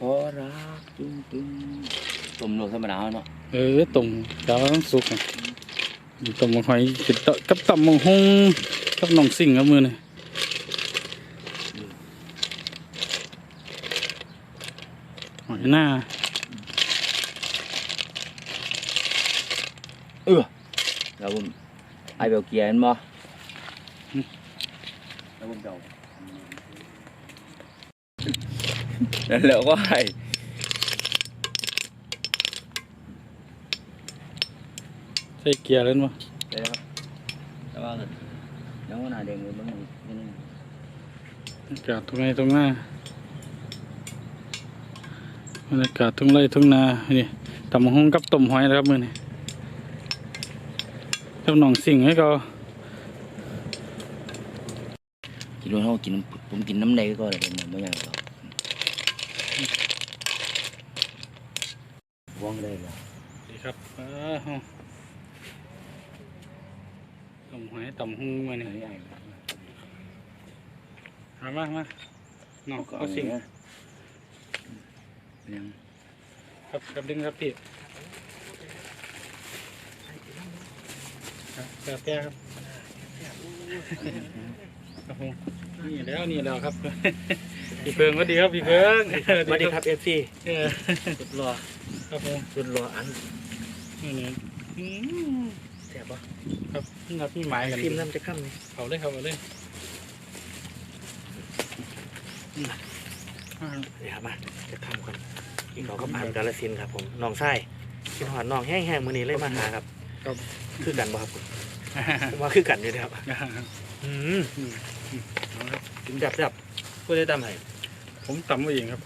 พอรักจุ้งจุ้งต้มนกธรรมดาเนาะเออต้มกาวต้องสุกอะต้มหอยกินตะกับตำมังฮงกับน้องสิ่งกับมือนี่หอยหน้าเออแล้วผมไอเบลเกียร์เห็นบ่แล้วผมเดา แล้วแล้วก็ให้ใส่เกียร์เล่นบ่เดี๋ยวนะครับแต่ว่ายังว่าหน้าแดงเลยมันนี่นี่บรรยากาศตรงไหนตรงหน้าบรรยากาศทุ่งไร่ทุ่งนานี่ตำบักฮงกับต้มหอยนะครับมือนี่กับน้องสิ่งให้ก็กินด้วยเขากินน้ำผมกินน้ำในก็ได้เป็นไม่ยากหรอก ว่างได้แล้วดีครับอ้าฮะต้มหอยตำบักฮงมานี่ไม่ยากเอามามาน้องเอาสิ่งยังครับครับดึงครับพี่ครับแบบแก้ครับครับผมนี่แล้วนี่แล้วครับพี่เพิงก็ดีครับพี่เพิงสวัสดีครับเอฟซีเออสุดรอ ครับผมสุดรออันนี่นี่อืมแซ่บปะครับนี่ครับพี่หมายกันซิมน้ำจะข้ามไหมเอาเลยครับเอาเลยอ่าเดี๋ยวครับมาจะข้ามกันกินเขากับอันกาลสินธุ์ครับผมน้องไส้กินหอดน้องแห้งๆมือนี้เลยมาหาครับครับคือกันบ่ครับผมผมว่าคือกันอยู่นะครับอืมเอาครับกินแซ่บแซ่บพูดได้ตามไหนผมตำเอาเองครับ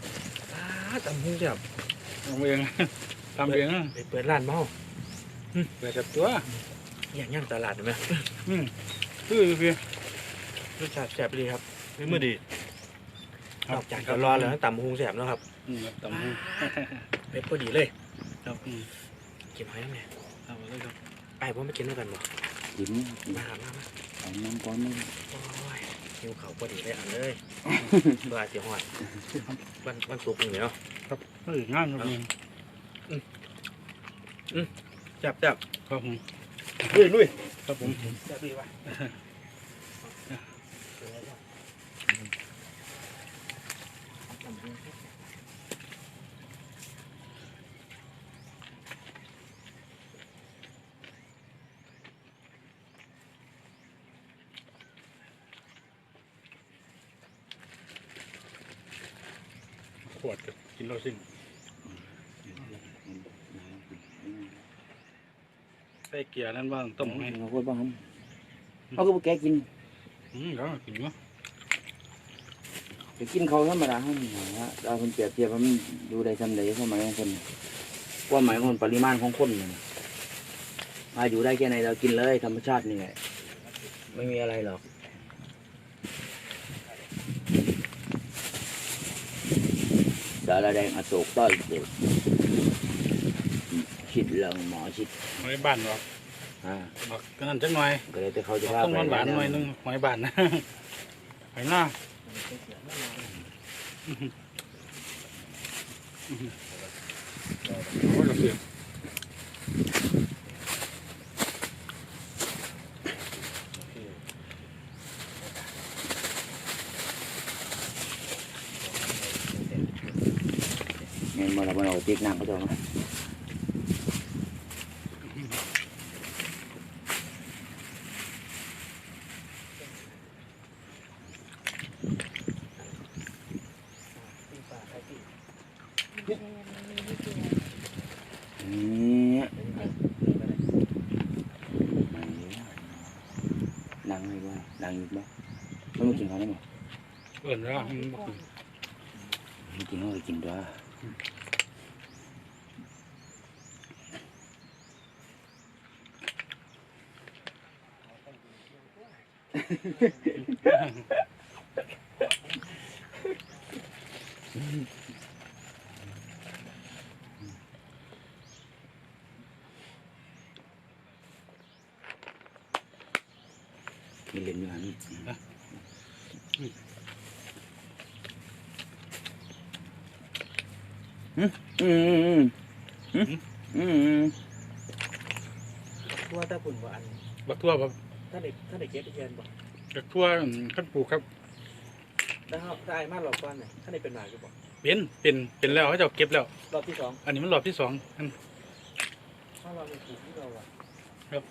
อ้าตำหุ้งแซ่บ ตำเองตำเองนะไปเปิดร้านเมาเปิดจับตัวอย่างย่างตลาดเห็นไหมอืมคือคือรสชาติแซ่บดีครับไม่มือดีคนอกจากจะรอแล้วตำหุ้งแซ่บเนาะครับอืมครับตำหูเผ็ดพอดีเลย ครับอืมกินหอยน้ำแม่เอาเลยครับไอ้ผมไม่กินด้วยกันบ่กินมาครับมามาเอาน้ำก้อนไม่โอ้ยหิวเขาวพอดีเลยอันเลยเบื่อเสียหอดวันวันศุกร์นี่เนาะ ครับเฮ้ยงานครับนี่จับจับครับผมลุยลุยครับผมจับดีวะขวดกับกินเราสิ ใส่เกียร์นั่นบ้างต้มให้เราพูดบ้างครับเขาก็บอกแกกินอืมแล้วกินเนาะจะกินเขาธรรมดาเขาฮะเราคนเปรียบเทียบว่ามันดูได้ทำได้ความหมายของคนความหมายของคนปริมาณของคนเนี่ยมาอยู่ได้แค่ไหนเรากินเลยธรรมชาตินี่แหละไม่มีอะไรหรอกสารแดงอโศกต้อยเด็ด ชิดเรื่องหมอชิดหอยบ้านหรอกอ่าบอกก็นั่นจังหน่อยก็เลยแต่เขาจะบอกพาต้องไปหวานๆหน่อยนึงหอยบ้านนะหอยหน้าโอ้ยกระเสียบเงินมาเราไปเอาติ๊กนั่งเขาจะมา นี่ยนั่งเลยว่านั่งอยู่บ้างไม่มากินข้าวได้ไหมเอิ่นแล้วอืมบ่กินไม่กินก็ไปกินด้วยกิน เล่นอยู่อันนี้อืมอืมอืมอืมอืมอืมทั่วตาปุ่นบ่อันบักทั่วบักถ้าเด็กถ้าเด็กเก็บเทียนบ่บักทั่วขั้นปลูกครับถ้าเฮาถ้าไอ้มาหลอกก้อนน่ะถ้าได้เป็นหมากอยู่บ่เป็นเป็นเป็นแล้วเขาเจะเก็บแล้วรอบที่สองอันนี้มันรอบที่สองอันถ้าเราเป็นปลูกที่เราอะครับ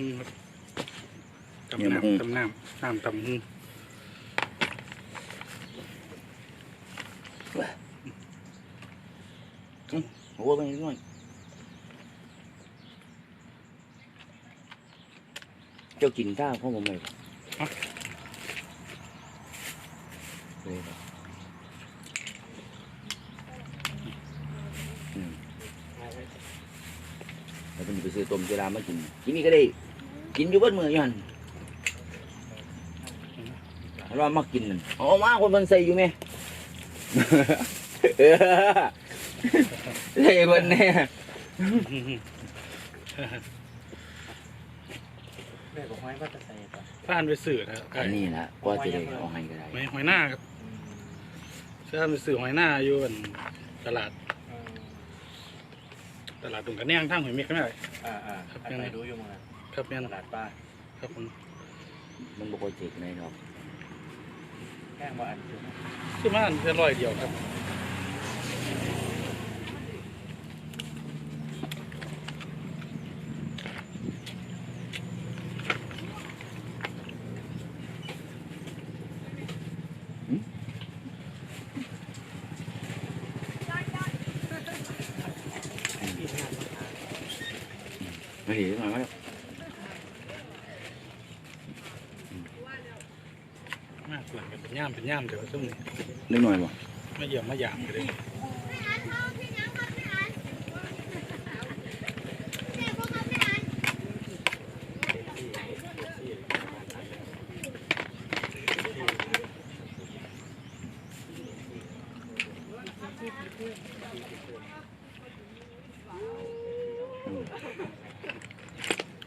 อืมครับตำน้ำตำน้ำน้ำตำหูโอ้ไปนิดหน่อยเจ้ากินข้าวเข้าผมเลยเลยครับอืมแล้วเป็นไปซื้อต้มเจลามากินกินนี่ก็ได้ กินอยู่เบิดมืออยู่หันเรามากินนั่นเอามาคนมันใส่อยู่ไหมเออใส่คนเนี่ยแม่บอกไว้ว่าจะใส่ก่อนถ้าอันไปสื่อนะอันนี้แหละก็จะได้เอาให้ก็ได้ไม่หอยหน้าครับถ้าอันไปสื่อหอยหน้าอยู่อันตลาดอืมตลาดตรงกันแนงทางหอยเม็กก็ไม่ได้อ่าอ่าครับอันไปดูอยู่มั้งนะ ครับแม่นตลาดป้าครับผมมันบ่ค่อยเจ็บในหรอกแห้งบ่อันอยู่นะคือมาอันแค่ร้อยเดียวครับที่งานมาหาไม่เห็นหน่อยไหมมากหลังเป็น ย่ามเป็นย่ามเดี๋ยวซึ่งเล็กหน่อยบ่ไม่เยี่ยมไม่หยามกันเลย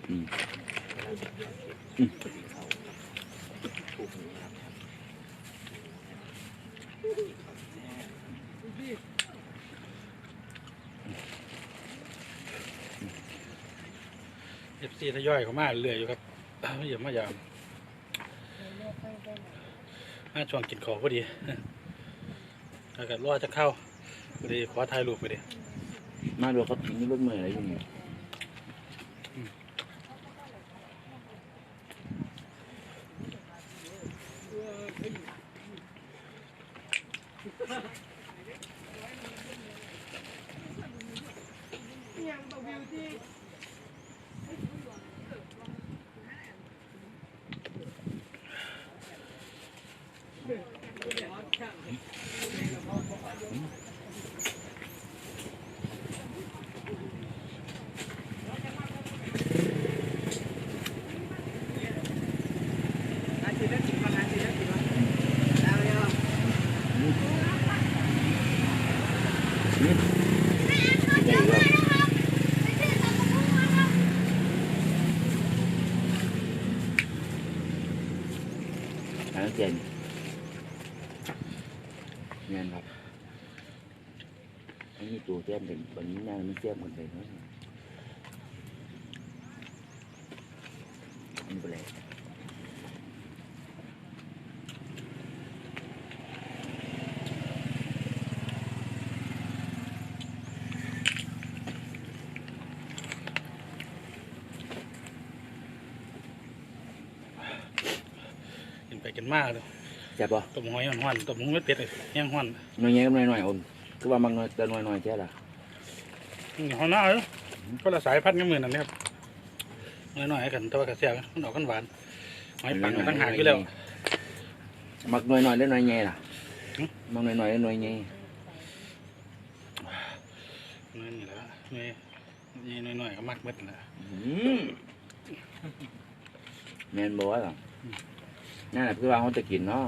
อืมอืม ถูกนะครับ เอฟ ซีทยอยเขามาเรื่อยอยู่ครับไม่อย่ามายามมาช่วงกินของพอดีอากาศร้อนจะเข้าพอดีขอถ่ายรูปไปดิมาดูเขากินนี่เบิดมืออะไรอยู่นี่ เงี้ยครับอันนี้ตัวเต้นเป็นวันนี้น่ามันเสียบหมดเลยเนาะอันเป็นไรกินไปกินมาเลย แซ่บป่ะต้มหอยห้อนๆต้มหมูเม็ดเป็ดเลยแห้งห้อนหน่อยเงี้ยกับหน่อยหน่อยๆอ่อนคือว่ามันน้อยแต่หน่อยหน่อยๆแค่ละนี่ห้อนหน้าเลยก็ละสายพันธุ์กันมือนั่นนะครับน้อยๆกันแต่ว่ากระเซียมันออกกันหวานหอยปังมันตั้งหากอยู่แล้วมักหน่อยหน่อยๆได้หน่อยไงล่ะหึมักหน่อยหน่อยๆได้หน่อยไงนี่นี่แหละนี่นี่น้อยๆก็มักเม็ดนะอืมแมนบอกว่าหรอ นั่นแหละคือว่าเขาจะกินเนาะ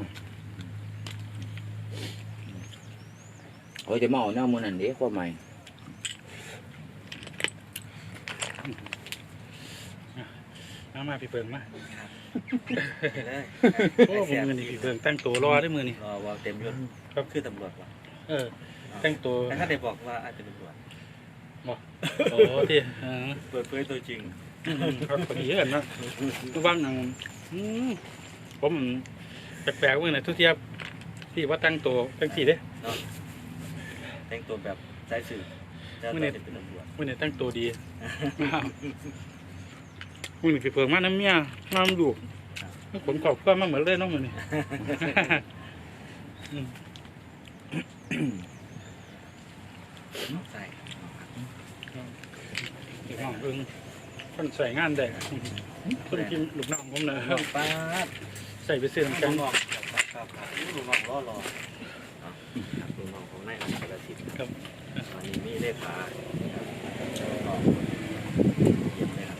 เขาจะมาเอาแนวมือนั่นเด้ความหมายมามาพี่เพิงมาเลยโอ้ผมมือนี่พี่เพิงแต่งตัวรอได้มือนี่รอวอลเต็มยศครับคือตำรวจวะเออแต่งตัวแต่ถ้าได้บอกว่าอาจจะเป็นตำรวจโอ้ที่เออเปิดเผยตัวจริงอืมครับพอดีเห็นนะทุกวันนังอืม ผมแปลกๆมือน่ะทุกเทียบพี่ว่าแต่งตัวแต่งสีเด้แต่งตัวแบบสายสืบจะไม่ต้องได้เป็นตำรวจมือนี่แต่งตัวดีมือนี่พี่เพิงมาน้ำเมียน้ำดูกขนขอบเพื่อมาเหมือนเลยเน้องมือนี่ใส่ลูกน้องเพิ่ง คนใส่งานได้คนกินลูกน้องผมนะน้องป้าดใส่ไปซื้อน้ำแข็ลูงกน้องครับครับครับลูกน้องรอรอลุงน้องของนายอันกาลสินธุ์ครับตอนนี้มีเลขาน้องเยี่ยมเลยครับ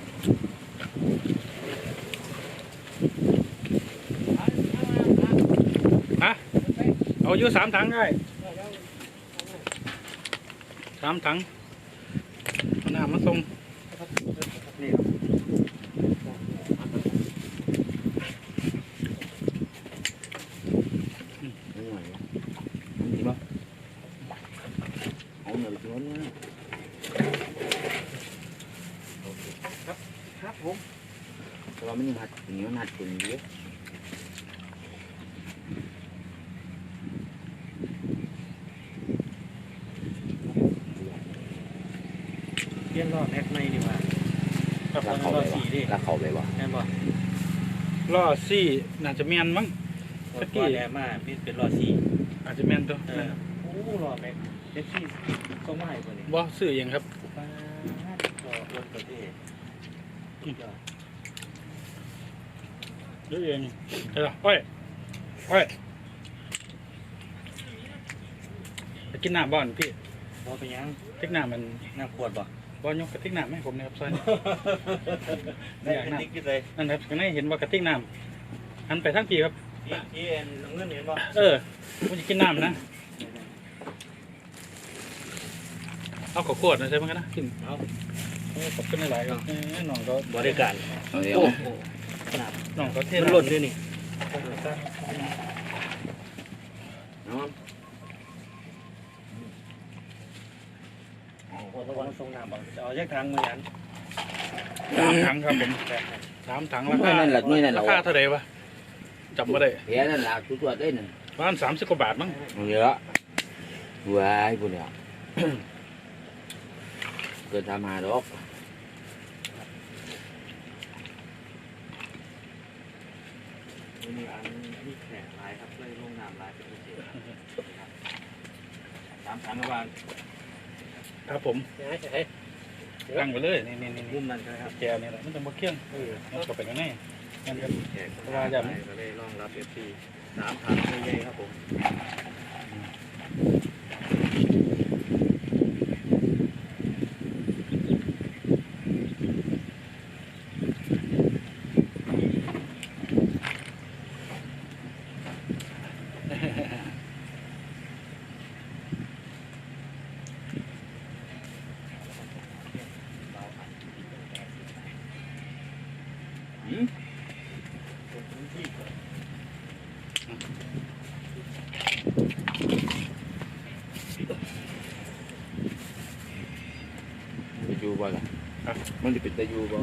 ฮะเอาอยู่สามถังได้สามถังเอาน้ำมาส่ง นี่ครับ ไม่ไหววะมันดีปะเอาหน่อยสิวะเนี่ย ครับผม แต่ว่ามันยังหัดอย่างนี้มันหัดเป็นเยอะ เป ลี่ยนรอบแม็กไม่ดีกว่าครับรักเขาไปวะรักเขาไปวะแม่นบ่ล่อซี่น่าจะเมียนมั้งรถว่าแดงมามีเป็นรอสี่อาจจะเมียนตัวเออโอ้รอแม็กเจ็ดสี่ก็ไม่กว่านี้บ่ซื้อเองครับป้าดรอรถประเทศสุดยอดเดี๋ยวเองเดี๋ยวอ้อยอ้อยไปกินน้ำบ่อนพี่บ่เป็นหยังติ๊กน้ำมันน้ำขวดบ่ บ่ยกกระติกน้ำให้ผมนะครับซอยนี้ ได้เป็นติ๊กอยู่เลยนั่นครับข้างในเห็นว่ากระติกน้ำหันไปทางพี่ครับ ที่ที่เอ็นน้ำเงินเห็นบ่เออผมจะกินน้ำนะ เอาขอขวดนะใช่ไหมกันนะกินเอาโอ้ขอบคุณหลายๆครับเอ้ยน้องก็บริการเอาเดี๋ยวโอ้โหน้องก็เทมันหล่นด้วยนี่เนาะโอ้โหตะวันทรงน้ำบ่จะเอาแยกทางมือยันสามถังครับผมสามถังราไม่คานั่นหลักไม่นั่นหรราอกคาเท่าไหร่วะจำไม่ได้แผลนั่นหลักตัวตัวได้หนึ่งประมาณสามสิบกว่าบาทมั้งเอาเยอะว้ายพูดเนี่ยเกินทำหาดอกมีอันมีแขกลายครับเลยลงน้ำลายเป็นพิเศษสามถังกบาล ครับผมตั้งไปเลยนี่นี่นี่มุมนั้นใช่ไหมครับแกนี่แหละมันจะมาเคี่ยงเออมันก็เป็นยังไงงั้นก็แขกว่าจะก็เลยรองรับเอฟซีสามถังใหญ่ๆครับผม มันจะเป็นตะยูบ่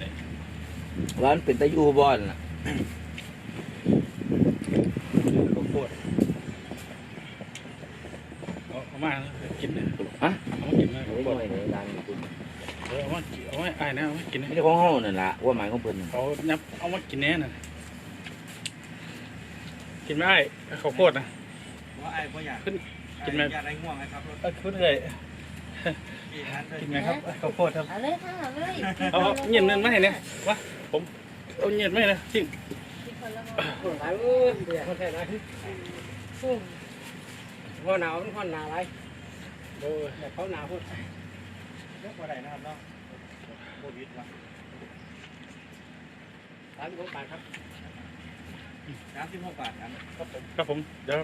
นี่ร้านเป็นตะยูบ่ล่ะข้าวโพดเอาเอามากินนะฮะเอามากินนะไม่ได้เลยร้านคุณเออเอามาเอามาไอ้ายนะเอามากินนะไม่ได้ของเฮานั่นล่ะว่าหมายของเพิ่นน่ะเอานับเอามากินแน่น่ะกินไม่ได้ข้าวโพดนะว่าไอ้พ่ออยากขึ้นกินไหมอยากได้ง่วงไหมครับรถ เออขึ้นเลยพี่ท่านด้วย กินไหมครับข้าวโพดครับเอาเลยค่ะเอาเลยเอาเอาเงียบเงินมาให้เนี่ยวะผมเอาเงียบไม่นะจริงกินคนละหลายมือเดี๋ยวคนแท้นะพอหนาวมันพอหนาวไรโอ้ยแต่เขาหนาวพูดเลือกอะไรนะครับเนาะโควิดวะสามสิบหกบาทครับสามสิบหกบาทครับครับผมครับผมเดี๋ยว